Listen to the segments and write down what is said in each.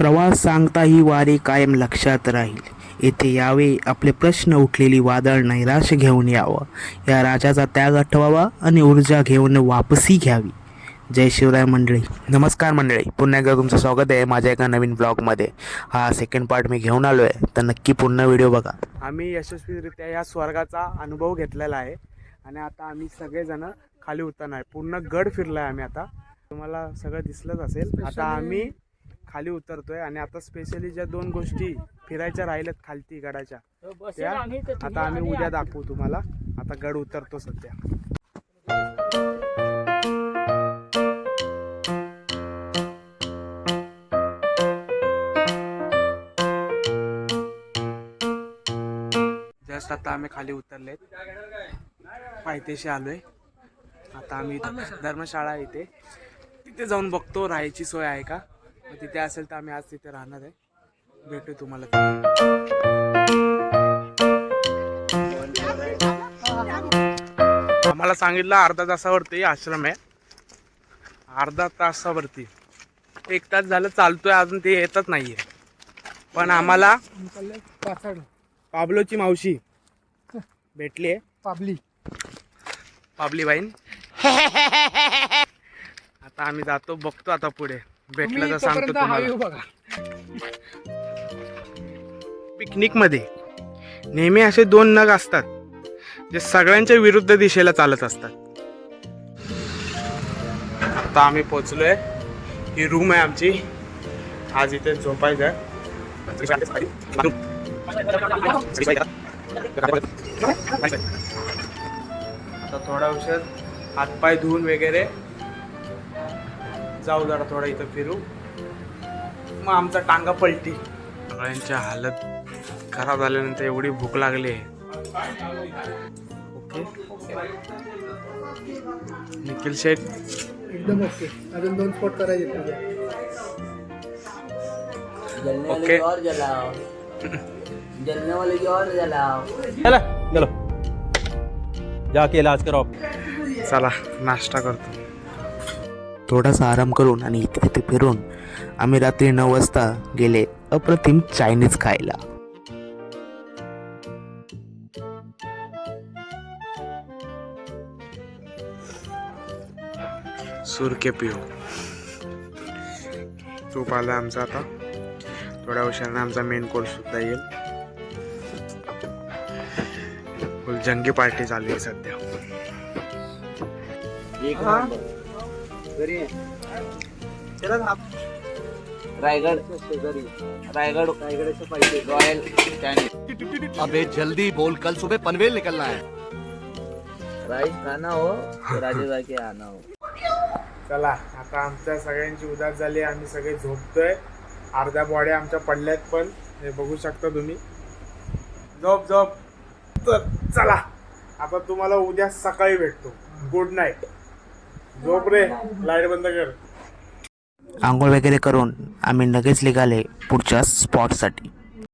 प्रवास सांगता ही वारी कायम लक्षात राहील. येथे यावे आपले प्रश्न उठलेली वादळ नैराश्य घेऊन यावं. या राजाचा त्याग आठवावा आणि ऊर्जा घेऊन वापसी घ्यावी. जय शिवराय मंडळी. नमस्कार मंडळी. पुन्हा एकदा तुमचं स्वागत आहे माझ्या एका नवीन ब्लॉगमध्ये. हा सेकंड पार्ट मी घेऊन आलो आहे तर नक्की पूर्ण व्हिडिओ बघा. आम्ही यशस्वीरित्या या स्वर्गाचा अनुभव घेतलेला आहे. आणि आता आम्ही सगळेजण खाली उतरणार आहे. पूर्ण गड फिरला आहे आम्ही आता. तुम्हाला सगळं दिसलंच असेल. आता आम्ही खाली उतरतोय आणि आता स्पेशली ज्या दोन गोष्टी फिरायच्या राहिल्यात खालती गडाच्या त्या आता आम्ही उद्या दाखवू तुम्हाला. आता गड उतरतो सध्या. जस्ट आता आम्ही खाली उतरलेत. पायथेशी आलोय. आता आम्ही धर्मशाळा इथे. तिथे जाऊन बघतो राहायची सोय आहे का? मग तिथे असेल तर आम्ही आज तिथे राहणार आहे. भेटू तुम्हाला. आम्हाला सांगितलं अर्धा तासावरती आश्रम आहे. अर्धा तासावरती. एक तास झालं चालतोय अजून ते येतच नाहीये. पण आम्हाला पाबलोची मावशी भेटली आहे. पाबली. पाबली बाईन. आता आम्ही जातो बघतो आता पुढे. भेटलं तर सांगतो तुम्हाला. बघा. पिकनिकमध्ये नेहमी असे दोन नग असतात जे सगळ्यांच्या विरुद्ध दिशेला चालत असतात. आता आम्ही पोचलोय ही रूम आहे आमची. आज इथे झोपायचं आता थोडा उशीर हातपाय धुवून वगैरे जाऊ जरा थोडा इथं फिरू. मग आमचा टांगा पलटी. सगळ्यांच्या हालत खराब झाल्यानंतर एवढी भूक लागली. आहे ओके. निखिल शेठ. एकदम ओके. अजून दोन स्पॉट करायचे तुझ्या. जलने वाले ओके. की और जलाओ जलने वाले की और जलाओ चला चलो जाके इलाज कराओ चला नाश्ता करतो. थोडासा आराम करून आणि इथे तिथे फिरून आम्ही रात्री नऊ वाजता गेले अप्रतिम चायनीज खायला. सुरके पिऊ. तूप आला आमचा आता. थोड्या उशिराने आमचा मेन कोर्स सुद्धा येईल. फुल जंगी पार्टी चालू आहे सध्या. रायगड. रायगड रायगड पाहिजे रॉयल अबे जल्दी बोल कल सुबह पनवेल निकलना है। राईस खाना हो तो राजे जाके आना हो. चला आता आमच्या सगळ्यांची उदास झाली आम्ही सगळे झोपतोय. अर्ध्या बॉड्या आमच्या पडल्यात पण हे बघू शकता तुम्ही. झोप झोप. तर चला आता तुम्हाला उद्या सकाळी भेटतो. गुड नाईट झोप रे लाइट बंद कर. आंघोळ वगैरे करून आम्ही लगेच निघाले पुढच्या स्पॉटसाठी.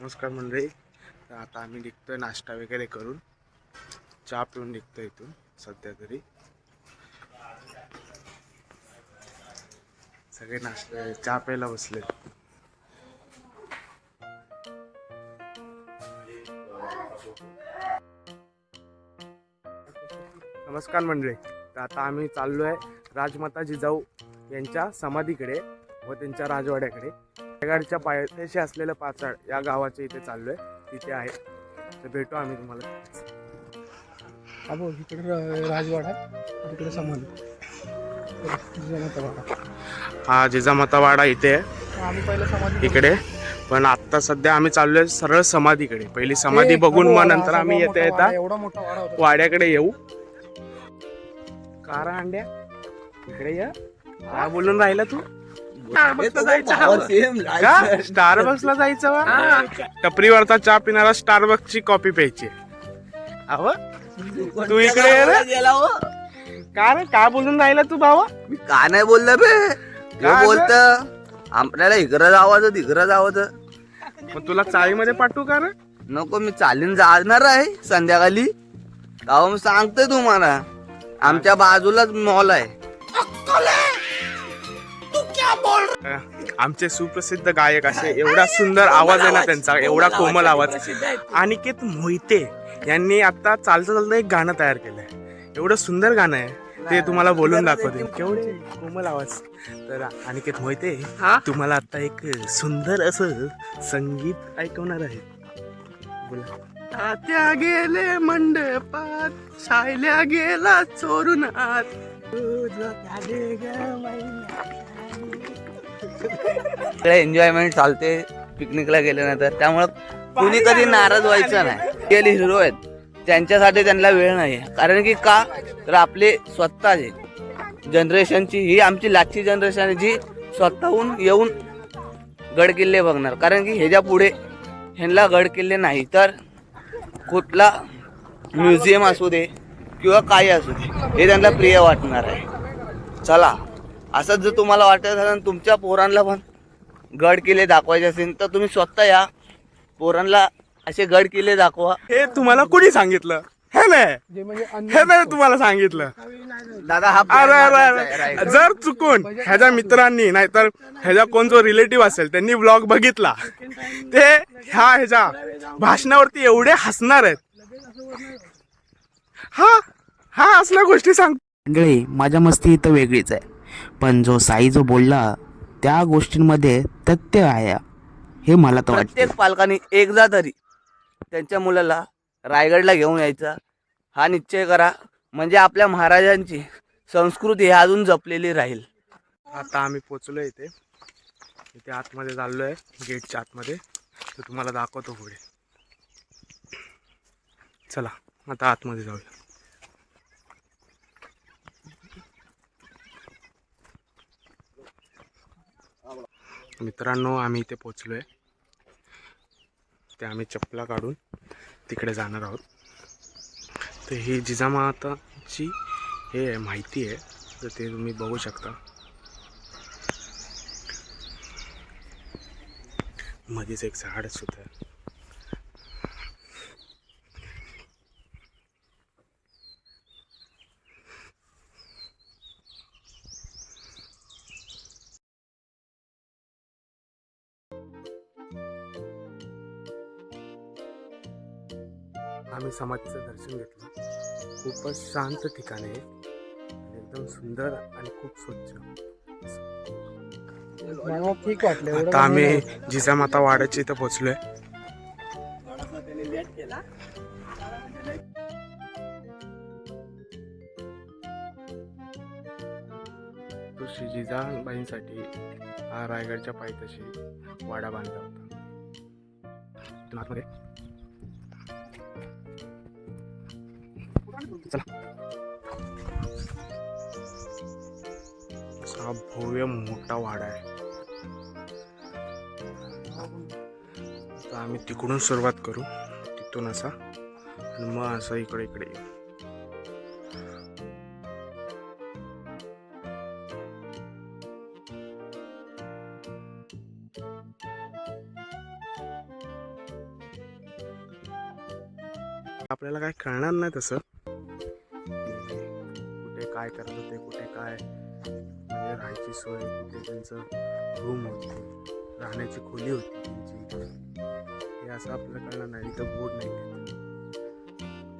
नमस्कार मंडळी तर आता आम्ही निघतोय नाश्ता वगैरे करून. चहा पिऊन निघतोय इथून सध्या तरी. सगळे नाश्ता चहा प्यायला बसले. नमस्कार मंडळी. तर आता आम्ही चाललो आहे राजमाता जिजाऊ यांच्या समाधीकडे व त्यांच्या राजवाड्याकडे. रायगडच्या पायथ्याशी असलेलं पाचाड या गावाच्या इथे चाललो आहे तिथे आहे. तर भेटू आम्ही तुम्हाला. अबो इकडे राजवाडा तिकडे समाधी. हा जिजामाता वाडा इथे आहे. इकडे. पण आता सध्या आम्ही चाललोय सरळ समाधीकडे. पहिली समाधी बघून मग नंतर आम्ही येता येता वाड्याकडे येऊ. कारा अंड्या. इकडे या. काय बोलून राहिला तू? का? स्टारबक्सला जायचं वा? टपरीवरचा चहा पिणारा स्टारबक्सची कॉपी प्यायची अव तू इकडे ये रे. गेला हो? का रे? काय बोलून राहिला तू भावा? मी का नाही बोललं बे? का बोलत. आपल्याला इकडं जावं तिकडं जावं मग तुला चाळीमध्ये पाठवू का रे? नको मी चालीन जाणार आहे संध्याकाळी. का सांगतोय तुम्हाला. आमच्या बाजूलाच मॉल आहे. आमचे सुप्रसिद्ध गायक असे एवढा सुंदर आवाज आहे ना त्यांचा एवढा कोमल आवाज. अनिकेत मोहिते यांनी आता चालतं चालतं एक गाणं तयार केलंय. एवढं सुंदर गाणं आहे. ते तुम्हाला बोलून दाखवते. केवढे कोमल आवाज. तर अनिकेत मोहिते तुम्हाला आता एक सुंदर असं संगीत ऐकवणार आहे. बोला. तात्या गेले मंडपात सायल्या गेला चोरून आत. सगळे एन्जॉयमेंट चालते पिकनिकला गेल्यानंतर. त्यामुळं कुणी कधी नाराज व्हायचं नाही. रिअली हिरो आहेत. त्यांच्यासाठी त्यांना वेळ नाही. कारण की का? तर आपले स्वतःचे जनरेशनची ही आमची लाटची जनरेशन आहे जी स्वतःहून येऊन गड किल्ले बघणार. कारण की ह्याच्या पुढे ह्यांना गड किल्ले नाही. तर कुठला म्युझियम असू दे किंवा काही असू दे हे त्यांना प्रिय वाटणार आहे. चला असंच जर तुम्हाला वाटत असेल तुमच्या पोरांना पण गड किल्ले दाखवायचे असेल तर तुम्ही स्वतः या. पोरांना असे गड किल्ले दाखवा. हे तुम्हाला कुणी सांगितलं? हे नाही. जे म्हणजे हे नाही तुम्हाला सांगितलं. दादा हा अरे अरे अरे. जर चुकून ह्याच्या मित्रांनी नाहीतर ह्याचा कोण जो रिलेटिव्ह असेल त्यांनी ब्लॉग बघितला. ते ह्या ह्याच्या भाषणावरती एवढे हसणार आहेत. हा हा असल्या गोष्टी सांग. मंडळी माझ्या मस्ती इथं वेगळीच आहे. पण जो साई जो बोलला त्या गोष्टींमध्ये तथ्य आहे. हे मला तर वाटतं प्रत्येक पालकांनी एकदा तरी त्यांच्या मुलाला रायगडला घेऊन यायचा. हा निश्चय करा. म्हणजे आपल्या महाराजांची संस्कृती ही अजून जपलेली राहील. आता आम्ही पोचलो इथे. इथे आतमध्ये चाललो आहे गेटच्या आतमध्ये. तर तुम्हाला दाखवतो पुढे. चला आता आतमध्ये जाऊया. मित्रांनो आम्ही इथे पोचलो आहे ते आम्ही चपला काढून तिकडे जाणार आहोत. तर ही जिजामाताची हे आहे, माहिती आहे तर ते तुम्ही बघू शकता. मध्येच एक झाड सुद्धा आम्ही समाधीचं दर्शन घेतलं. खूपच शांत ठिकाण. आहे एकदम सुंदर आणि खूप स्वच्छ. ठीक वाटलं. आता आम्ही जिजामाता वाड्याच्या इथं पोहोचलोय. तो श्री जिजाबाईंसाठी हा रायगडच्या पायथ्याशी वाडा बांधला होता. हा भव्य मोठा वाडा आहे. आता आम्ही तिकडून सुरुवात करू. तिथून असा. आणि मग असं इकडे इकडे येऊ. आपल्याला काय कळणार नाही तसं. कुठे काय करत होते कुठे काय? म्हणजे राहायची सोय कुठे त्यांचं रूम होती राहण्याची खोली होती त्यांची. हे असं आपल्याला कळणार नाही इथं बोर्ड नाही.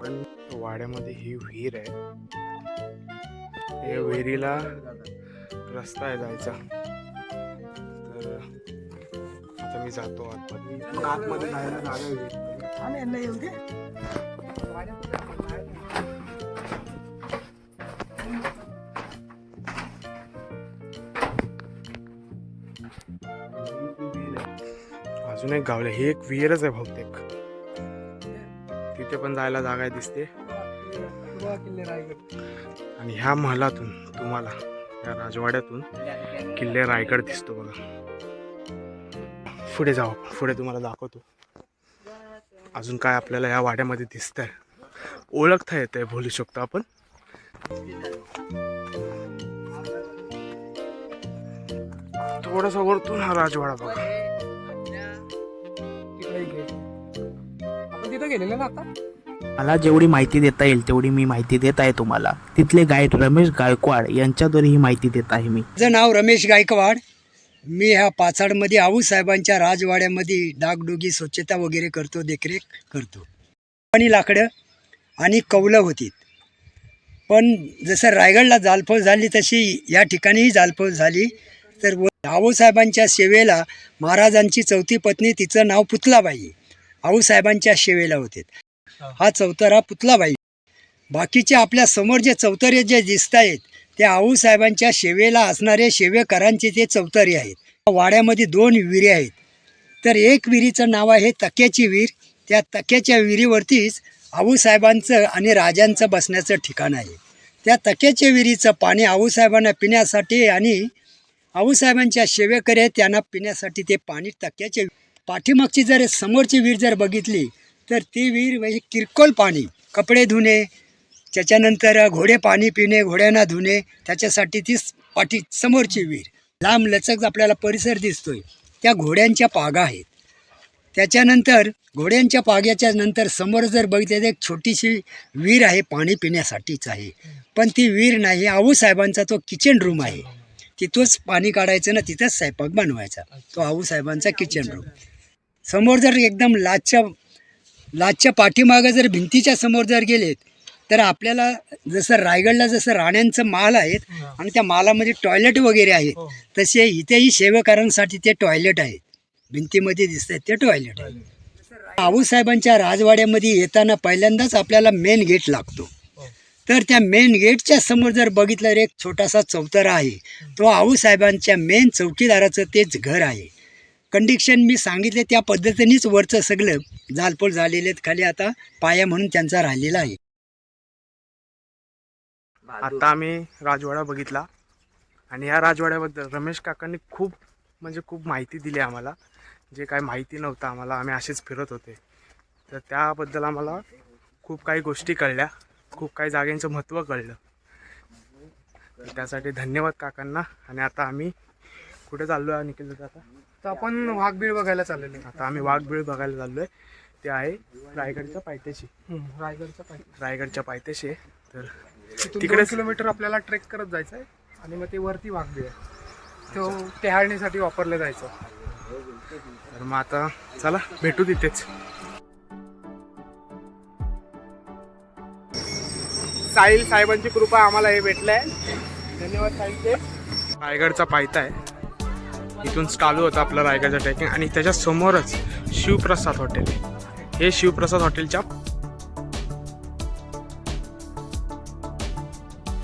पण वाड्यामध्ये ही विहीर आहे. या विहिरीला रस्ता आहे जायचा. तर आता मी जातो आतमध्ये. आतमध्ये जायला जागा नाही अजून एक गावले. हे एक विहीरच आहे बहुतेक. तिथे पण जायला जागा आहे दिसते. आणि ह्या महलातून तुम्हाला या राजवाड्यातून किल्ले रायगड दिसतो बघा. पुढे जाऊ आपण. पुढे तुम्हाला दाखवतो. अजून काय आपल्याला या वाड्यामध्ये दिसत आहे ओळखता येत आहे बोलू शकतो आपण. थोडासा वरतून हा राजवाडा बघा. तिथं गेलेलो ना आता? मला जेवढी माहिती देता येईल तेवढी मी माहिती देत आहे तुम्हाला. तिथले गाईड रमेश गायकवाड यांच्याद्वारे ही माहिती देत आहे मी. माझं नाव रमेश गायकवाड. मी ह्या पाचाडमध्ये आऊसाहेबांच्या राजवाड्यामध्ये डागडुगी स्वच्छता वगैरे करतो देखरेख करतो. आणि लाकडं आणि कौलं होती. पण जसं रायगडला जालफळ झाली तशी या ठिकाणीही जालफळ झाली. तर आऊसाहेबांच्या सेवेला महाराजांची चौथी पत्नी तिचं नाव पुतलाबाई. आऊसाहेबांच्या सेवेला होते. हा. चौतारा पुतलाबाई बाकीचे आपल्यासमोर जे चौतरे जे दिसत आहेत ते आऊसाहेबांच्या सेवेला असणारे सेवेकरांचे ते चौतारे आहेत. वाड्यामध्ये दोन विहिरी आहेत. तर एक विहिरीचं नाव आहे तक्याची विहीर. त्या तक्याच्या विहिरीवरतीच आऊसाहेबांचं आणि राजांचं बसण्याचं ठिकाण आहे. त्या तक्याच्या विहिरीचं पाणी आऊसाहेबांना पिण्यासाठी आणि आऊसाहेबांच्या आहेत त्यांना पिण्यासाठी ते पाणी तक्याचे पाठीमागची जर समोरची विहीर जर बघितली तर ती विहीर म्हणजे किरकोळ पाणी. कपडे धुणे त्याच्यानंतर घोडे पाणी पिणे घोड्यांना धुणे त्याच्यासाठी ती पाठी समोरची विहीर. लांब लचक आपल्याला परिसर दिसतोय. त्या घोड्यांच्या पागा आहेत. त्याच्यानंतर घोड्यांच्या पाग्याच्या नंतर समोर जर बघितलं तर एक छोटीशी विहीर आहे पाणी पिण्यासाठीच आहे. पण ती विहीर नाही. आऊसाहेबांचा तो किचन रूम आहे. तिथंच पाणी काढायचं ना तिथंच स्वयंपाक बनवायचा. तो आऊसाहेबांचा किचन रूम. समोर जर एकदम लाचच्या लाचच्या पाठीमागं जर भिंतीच्या समोर जर गेलेत तर आपल्याला जसं रायगडला जसं राण्यांचं माल आहेत आणि त्या मालामध्ये टॉयलेट वगैरे आहेत तसे इथेही सेवकारांसाठी ते टॉयलेट आहेत. भिंतीमध्ये दिसत आहेत ते टॉयलेट आहे आऊसाहेबांच्या राजवाड्यामध्ये येताना पहिल्यांदाच आपल्याला मेन गेट लागतो. तर त्या मेन गेटच्या समोर जर बघितलं तर एक छोटासा चौतारा आहे. तो आऊसाहेबांच्या मेन चौकीदाराचं तेच घर आहे. कंडिक्शन मी सांगितले त्या पद्धतीनेच वरचं सगळं जालपोल झालेले आहेत. खाली आता पाया म्हणून त्यांचा राहिलेला आहे. आता आम्ही राजवाडा बघितला. आणि या राजवाड्याबद्दल रमेश काकांनी खूप म्हणजे खूप माहिती दिली आम्हाला. जे काय माहिती नव्हतं आम्हाला आम्ही असेच फिरत होते. तर त्याबद्दल आम्हाला खूप काही गोष्टी कळल्या. खूप काही जागेंचं महत्त्व कळलं. त्यासाठी धन्यवाद काकांना. आणि आता आम्ही कुठे चाललो आहे निखिल आता तर आपण वाघबीळ बघायला चाललेलो आहे. आता आम्ही वाघबीळ बघायला चाललो आहे ते आहे रायगडच्या पायथ्याशी. हम्म, रायगडचा रायगडच्या पायथ्याशी. आहे तर तिथून तिकडेच- दोन किलोमीटर आपल्याला ट्रेक करत जायचं आहे आणि मग ते वरती वाघबीळ आहे. तो टेहाळणीसाठी वापरलं जायचं. तर मग आता चला भेटू तिथेच. साहिल साहेबांची कृपा आम्हाला हे भेटलंय. धन्यवाद साहिलचे रायगडचा पायथा आहे. इथून चालू होतं आपलं रायगडचं ट्रेकिंग आणि त्याच्या समोरच शिवप्रसाद हॉटेल आहे. हे शिवप्रसाद हॉटेलच्या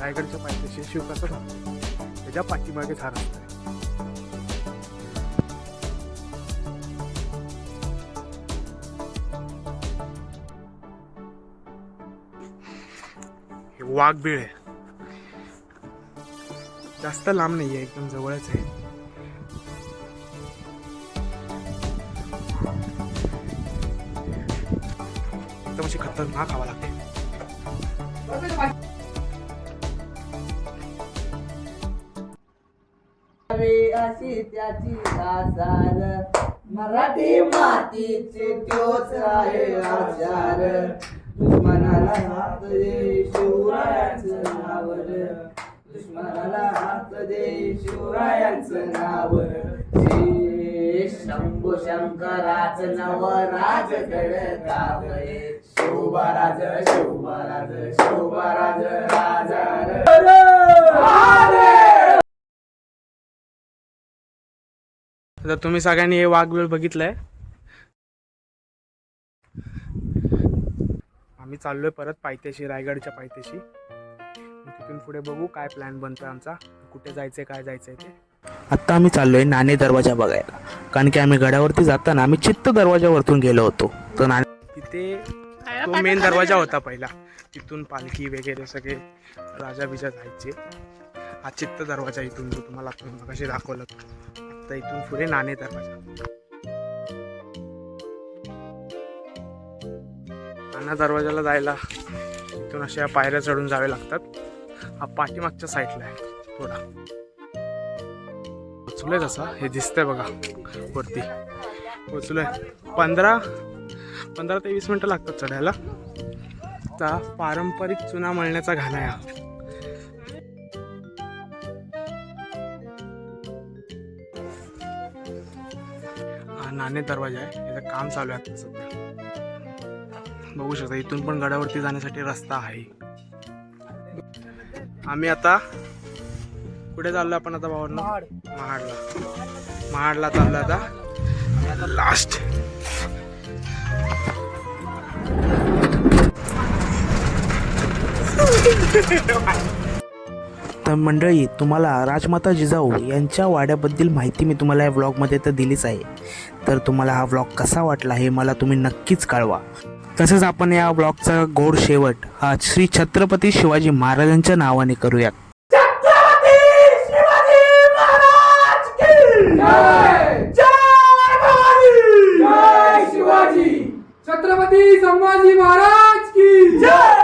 रायगडच्या पायथ्याशी शिवप्रसाद हॉटेल त्याच्या पाठीमागे झाड असतं वाघबीळ आहे. जास्त लांब नाही आहे एकदम जवळच आहे. खतरनाक हवा लागते. अशी त्याची आजार मराठी मातीचे त्योच आहे आचार दुश्मनाला हात दे शिवरायांचं नावर. दुश्मनाला हात दे शिवरायांचं नाव शंभू शंकराच नवराज घडतावये शिवबाराज शिवबाराज शिवबाराज राजा तर तुम्ही सगळ्यांनी हे वाघबीळ बघितलंय. आम्ही चाललोय परत पायथ्याशी रायगडच्या पायथ्याशी. तिथून पुढे बघू काय प्लॅन बनतोय आमचा. कुठे जायचंय काय जायचंय ते. आत्ता आम्ही चाललोय नाणे दरवाजा बघायला. कारण की आम्ही गडावरती जाताना आम्ही चित्त दरवाजावरतून गेलो होतो. तर नाणे तिथे तो मेन दरवाजा होता पहिला. तिथून पालखी वगैरे सगळे राजा बिजा जायचे. हा चित्त दरवाजा इथून जो तुम्हाला कशी दाखवलं. आता इथून पुढे नाणे दरवाजा. नाना दरवाजाला जायला इथून अशा पायऱ्या चढून जावे लागतात. हा पाठीमागच्या साईडला आहे थोडा. पोचलोय तसा. हे दिसतंय बघा. वरती. हो, पोचलोय पंधरा पंधरा ते वीस मिनटं लागतात चढायला. चा पारंपरिक चुना मळण्याचा घाणा आहे हा. नाणे दरवाजा आहे. याचं काम चालू आहे आता सध्या. बघू शकता इथून पण गडावरती जाण्यासाठी रस्ता आहे. आम्ही आता कुठे चाललो आपण आता भावांना? महाडला. महाडला चाललो आता. लास्ट तर मंडळी तुम्हाला राजमाता जिजाऊ यांच्या वाड्याबद्दल माहिती मी तुम्हाला या व्लॉगमध्ये तर दिलीच आहे. तर तुम्हाला हा व्लॉग कसा वाटला हे मला तुम्ही नक्कीच कळवा. तसंच आपण या व्लॉगचा गोड शेवट हा श्री छत्रपती शिवाजी महाराजांच्या नावाने करूयात. छत्रपती संभाजी महाराज की जय!